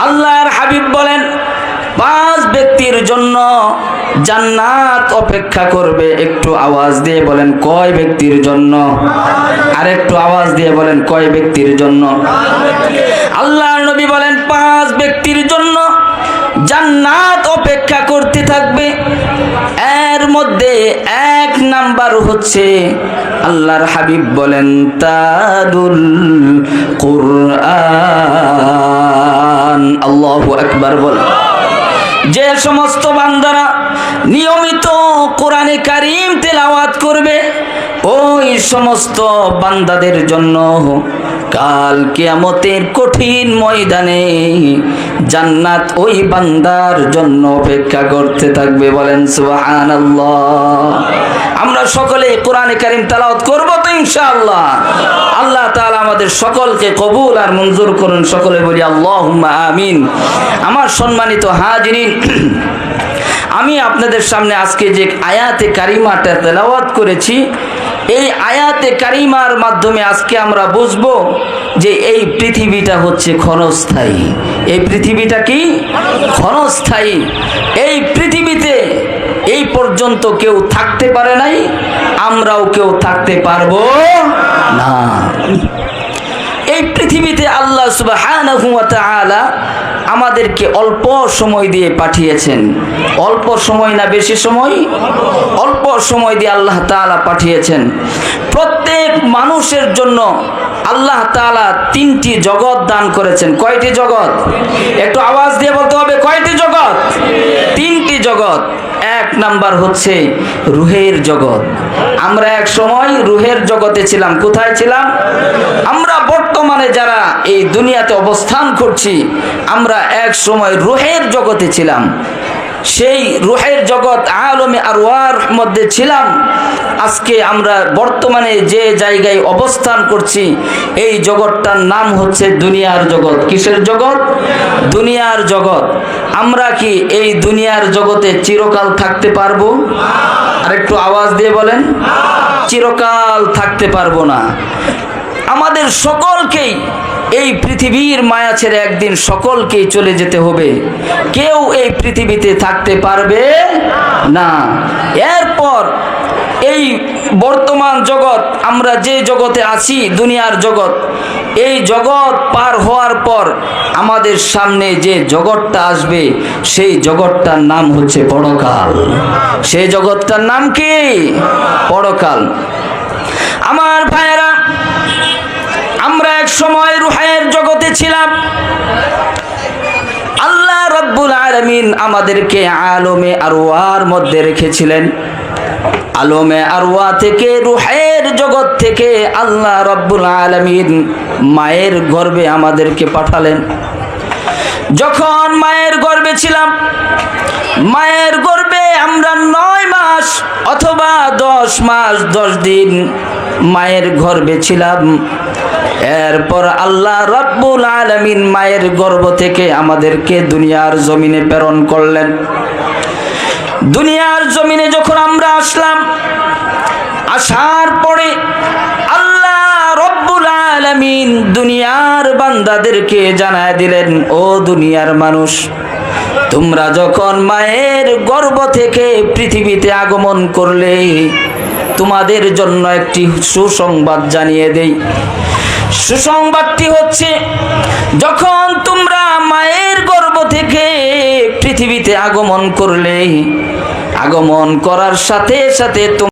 আল্লাহর হাবিব বলেন, পাঁচ ব্যক্তির জন্য জান্নাত অপেক্ষা করবে। একটু আওয়াজ দিয়ে বলেন, কয় ব্যক্তির জন্য? আর একটু আওয়াজ দিয়ে বলেন, কয় ব্যক্তির জন্য? আল্লাহর নবী বলেন, পাঁচ ব্যক্তির জন্য জান্নাত অপেক্ষা করতে থাকবে। এর মধ্যে এক নাম্বার হচ্ছে আল্লাহর হাবিব বলেন, তাদুল কুরআন। আল্লাহু আকবার বল যে সমস্ত বান্দারা নিয়মিত কোরআনে কারিম তেলাওয়াত করবে, ওই সমস্ত বান্দাদের জন্য কাল কিয়ামতের কঠিন ময়দানে জান্নাত ওই বান্দার জন্য অপেক্ষা করতে থাকবে বলেন, সুবহানাল্লাহ। আমরা সকলে কোরআনে কারিম তেলাওয়াত করব তো ইনশাআল্লাহ। আল্লাহ তালা আমাদের সকলকে কবুল আর মঞ্জুর করুন। সকলে বলি, আল্লাহুম্মা আমিন। আমার সম্মানিত হাজিরিন, আমি আপনাদের সামনে আজকে যে আয়াতে কারিমাটা তেলাওয়াত করেছি, এই আয়াতে কারিমার মাধ্যমে আজকে আমরা বুঝব যে এই পৃথিবীটা হচ্ছে ক্ষণস্থায়ী। এই পৃথিবীটা কি? ক্ষণস্থায়ী। এই এই পর্যন্ত কেউ থাকতে পারে নাই, আমরাও কেউ থাকতে পারব না। এই পৃথিবীতে আল্লাহ তাআলা আমাদেরকে অল্প সময় দিয়ে পাঠিয়েছেন। অল্প সময় না বেশি সময়? অল্প সময় দিয়ে আল্লাহ তাআলা পাঠিয়েছেন। প্রত্যেক মানুষের জন্য আল্লাহ তাআলা তিনটি জগৎ দান করেছেন। কয়টি জগৎ? একটু আওয়াজ দিয়ে বলতে হবে, কয়টি জগৎ? তিনটি জগৎ। নাম্বার হচ্ছে রুহের জগৎ। আমরা এক সময় রুহের জগতে ছিলাম, কোথায় ছিলাম? আমরা বর্তমানে যারা এই দুনিয়াতে অবস্থান করছি, আমরা এক সময় রুহের জগতে ছিলাম। সেই রুহের জগৎ আলমে আরওয়ার মধ্যে ছিলাম। আজকে আমরা বর্তমানে যে জায়গায় অবস্থান করছি, এই জগৎটার নাম হচ্ছে দুনিয়ার জগৎ। কিসের জগৎ? দুনিয়ার জগৎ। আমরা কি এই দুনিয়ার জগতে চিরকাল থাকতে পারব? আর একটু আওয়াজ দিয়ে বলেন, চিরকাল থাকতে পারব না। আমাদের সকলকেই এই পৃথিবীর মায়া ছেড়ে একদিন সকলকেই চলে যেতে হবে। কেউ এই পৃথিবীতে থাকতে পারবে না। এরপর এই বর্তমান জগৎ, আমরা যে জগতে আছি, দুনিয়ার জগৎ, এই জগৎ পার হওয়ার পর আমাদের সামনে যে জগৎটা আসবে, সেই জগৎটার নাম হচ্ছে পরকাল। সেই জগৎটার নাম কি? পরকাল। আমার ভাইয়েরা সময় রুহায়ের জগতে ছিলাম। আল্লাহ রব্বুল আলমিন আমাদেরকে আলমে আরওয়ার মধ্যে রেখেছিলেন। আলমে আরওয়া থেকে রুহের জগৎ থেকে আল্লাহ রব্বুল আলমিন মায়ের গর্বে আমাদেরকে পাঠালেন। যখন মায়ের গর্বে ছিলাম, মায়ের গর্বে আমরা নয় মাস অথবা দশ মাস, দশ দিন মায়ের গর্বে ছিলাম এরপর আল্লাহ রব্বুল আলমিন মায়ের গর্ভ থেকে আমাদেরকে দুনিয়ার জমিনে প্রেরণ করলেন। দুনিয়ার জমিনে যখন আমরা আসলাম, আসার পরে আল্লাহ রব্বুল আলমিন দুনিয়ার বান্দাদেরকে জানায় দিলেন, ও দুনিয়ার মানুষ, তোমরা যখন মায়ের গর্ভ থেকে পৃথিবীতে আগমন করলে তোমাদের জন্য একটি সুসংবাদ জানিয়ে দেই। সুসংবাদটি হচ্ছে, যখন তোমরা মায়ের গর্ভ থেকে পৃথিবীতে আগমন করলে, আগমন করার সাথে সাথে